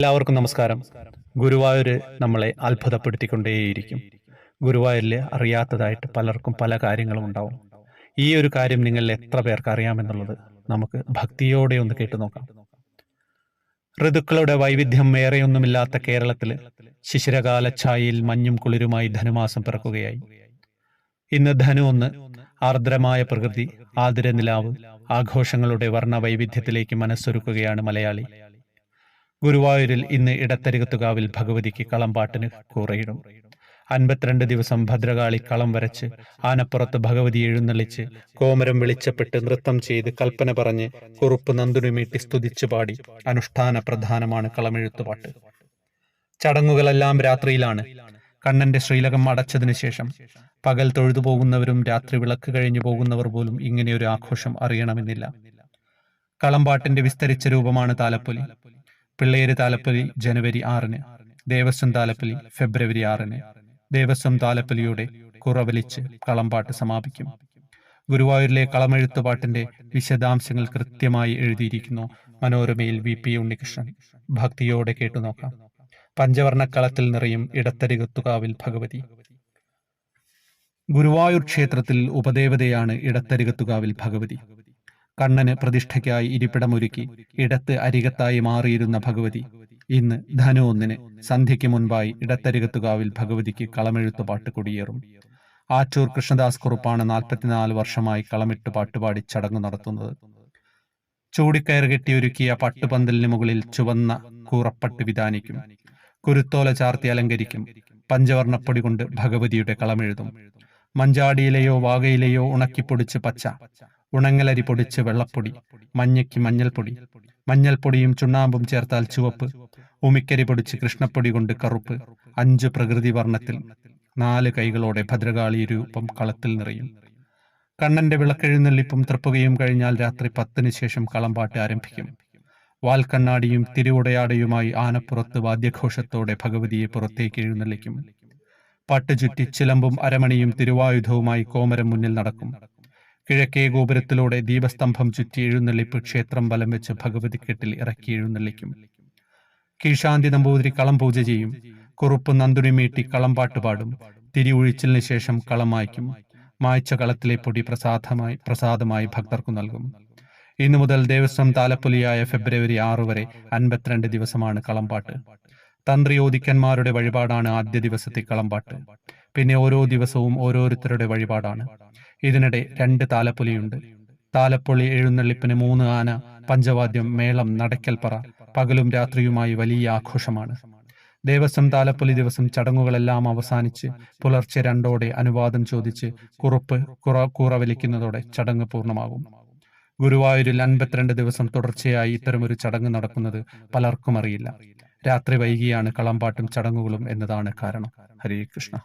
എല്ലാവർക്കും നമസ്കാരം. ഗുരുവായൂര് നമ്മളെ അത്ഭുതപ്പെടുത്തിക്കൊണ്ടേയിരിക്കും. ഗുരുവായൂരിൽ അറിയാത്തതായിട്ട് പലർക്കും പല കാര്യങ്ങളും ഉണ്ടാവും. ഈ ഒരു കാര്യം നിങ്ങളിൽ എത്ര പേർക്ക് അറിയാമെന്നുള്ളത് നമുക്ക് ഭക്തിയോടെ ഒന്ന് കേട്ടു നോക്കാം. ഋതുക്കളുടെ വൈവിധ്യം ഏറെയൊന്നുമില്ലാത്ത കേരളത്തിൽ ശിശിരകാല ഛായയിൽ മഞ്ഞും കുളിരുമായി ധനുമാസം പിറക്കുകയായി. ഇന്ന് ധനു ഒന്ന് ആർദ്രമായ പ്രകൃതി ആതിര നിലാവ് ആഘോഷങ്ങളുടെ വർണ വൈവിധ്യത്തിലേക്ക് മനസ്സൊരുക്കുകയാണ് മലയാളി. ഗുരുവായൂരിൽ ഇന്ന് ഇടത്തരികത്തുകാവിൽ ഭഗവതിക്ക് കളംപാട്ടിന് കൂറയിടും. അൻപത്തിരണ്ട് ദിവസം ഭദ്രകാളി കളം വരച്ച് ആനപ്പുറത്ത് ഭഗവതി എഴുന്നള്ളിച്ച് കോമരം വെളിച്ചപ്പെട്ട് നൃത്തം ചെയ്ത് കൽപ്പന പറഞ്ഞ് കുറുപ്പ് നന്ദുനുമീട്ടി സ്തുതിച്ചു പാടി അനുഷ്ഠാന പ്രധാനമാണ് കളമെഴുത്തുപാട്ട്. ചടങ്ങുകളെല്ലാം രാത്രിയിലാണ്. കണ്ണന്റെ ശ്രീലകം അടച്ചതിനു ശേഷം പകൽ തൊഴുതു പോകുന്നവരും രാത്രി വിളക്ക് കഴിഞ്ഞു പോകുന്നവർ പോലും ഇങ്ങനെയൊരു ആഘോഷം അറിയണമെന്നില്ല. കളമ്പാട്ടിന്റെ വിസ്തരിച്ച രൂപമാണ് താലപ്പൊലി. പിള്ളേര് താലപ്പലി ജനുവരി ആറിന് ദേവസ്വം താലപ്പലി ഫെബ്രുവരി ആറിന് ദേവസ്വം താലപ്പലിയുടെ കുറവലിച്ച് കളമ്പാട്ട് സമാപിക്കും. ഗുരുവായൂരിലെ കളമെഴുത്തുപാട്ടിന്റെ വിശദാംശങ്ങൾ കൃത്യമായി എഴുതിയിരിക്കുന്നു മനോരമയിൽ വി പി ഉണ്ണികൃഷ്ണൻ. ഭക്തിയോടെ കേട്ടുനോക്കാം പഞ്ചവർണക്കളത്തിൽ നിറയും ഇടത്തരികത്തുകാവിൽ ഭഗവതി. ഗുരുവായൂർ ക്ഷേത്രത്തിൽ ഉപദേവതയാണ് ഇടത്തരികത്തുകാവിൽ ഭഗവതി. കണ്ണന് പ്രതിഷ്ഠയ്ക്കായി ഇരിപ്പിടമൊരുക്കി ഇടത്ത് അരികത്തായി മാറിയിരുന്ന ഭഗവതി. ഇന്ന് ധനു ഒന്നിന് സന്ധ്യയ്ക്ക് മുൻപായി ഇടത്തരികത്തുകാവിൽ ഭഗവതിക്ക് കളമെഴുത്തു പാട്ട് കൊടിയേറും. ആറ്റൂർ കൃഷ്ണദാസ് കുറുപ്പാണ് നാൽപ്പത്തിനാല് വർഷമായി കളമിട്ട് പാട്ടുപാടി ചടങ്ങ് നടത്തുന്നത്. ചൂടിക്കയർ കെട്ടിയൊരുക്കിയ പട്ടുപന്തലിന് മുകളിൽ ചുവന്ന കൂറപ്പട്ട് വിധാനിക്കും. കുരുത്തോല ചാർത്തി അലങ്കരിക്കും. പഞ്ചവർണപ്പൊടി കൊണ്ട് ഭഗവതിയുടെ കളമെഴുതും. മഞ്ചാടിയിലെയോ വാകയിലെയോ ഉണക്കിപ്പൊടിച്ച് പച്ച. ഉണങ്ങലരി പൊടിച്ച് വെള്ളപ്പൊടി മഞ്ഞയ്ക്ക് മഞ്ഞൾപ്പൊടി മഞ്ഞൾപ്പൊടിയും ചുണ്ണാമ്പും ചേർത്താൽ ചുവപ്പ് ഉമിക്കരി പൊടിച്ച് കൃഷ്ണപ്പൊടി കൊണ്ട് കറുപ്പ് അഞ്ച് പ്രകൃതി വർണത്തിൽ നാല് കൈകളോടെ ഭദ്രകാളി രൂപം കളത്തിൽ നിറയും. കണ്ണന്റെ വിളക്കെഴുന്നള്ളിപ്പും തൃപ്പുകയും കഴിഞ്ഞാൽ രാത്രി പത്തിന് ശേഷം കളമ്പാട്ട് ആരംഭിക്കും. വാൽക്കണ്ണാടിയും തിരുവുടയാടയുമായി ആനപ്പുറത്ത് വാദ്യഘോഷത്തോടെ ഭഗവതിയെ പുറത്തേക്ക് എഴുന്നള്ളിക്കും. പാട്ട് ചുറ്റി ചിലമ്പും അരമണിയും തിരുവായുധവുമായി കോമരം മുന്നിൽ നടക്കും. കിഴക്കേ ഗോപുരത്തിലൂടെ ദീപസ്തംഭം ചുറ്റി എഴുന്നള്ളിപ്പ് ക്ഷേത്രം വലം വെച്ച് ഭഗവതി കെട്ടിൽ ഇറക്കി എഴുന്നള്ളിക്കും. കീഴ്ശാന്തി നമ്പൂതിരി കളം പൂജ ചെയ്യും. കുറുപ്പ് നന്ദുണി മീട്ടി കളം പാട്ടുപാടും തിരി ഒഴിച്ചിലിന് ശേഷം കളം മായ്ക്കും. മായ്ച്ച കളത്തിലെ പൊടി പ്രസാദമായി പ്രസാദമായി ഭക്തർക്കു നൽകും. ഇന്നു മുതൽ ദേവസ്വം താലപ്പൊലിയായ ഫെബ്രുവരി ആറു വരെ അൻപത്തിരണ്ട് ദിവസമാണ് കളമ്പാട്ട് തന്ത്രിയോദിക്കന്മാരുടെ വഴിപാടാണ് ആദ്യ ദിവസത്തെ കളംപാട്ട്. പിന്നെ ഓരോ ദിവസവും ഓരോരുത്തരുടെ വഴിപാടാണ്. ഇതിനിടെ രണ്ട് താലപ്പൊലിയുണ്ട്. താലപ്പൊളി എഴുന്നള്ളിപ്പിന് മൂന്ന് ആന പഞ്ചവാദ്യം മേളം നടക്കൽപ്പറ പകലും രാത്രിയുമായി വലിയ ആഘോഷമാണ്. ദേവസ്വം താലപ്പൊലി ദിവസം ചടങ്ങുകളെല്ലാം അവസാനിച്ച് പുലർച്ചെ രണ്ടോടെ അനുവാദം ചോദിച്ച് കുറുപ്പ് കുറ കൂറ വലിക്കുന്നതോടെ ചടങ്ങ് പൂർണമാകും. ഗുരുവായൂരിൽ അൻപത്തിരണ്ട് ദിവസം തുടർച്ചയായി ഇത്തരമൊരു ചടങ്ങ് നടക്കുന്നത് പലർക്കും അറിയില്ല. രാത്രി വൈകിയാണ് കളമ്പാട്ടും ചടങ്ങുകളും എന്നതാണ് കാരണം. ഹരേ കൃഷ്ണ.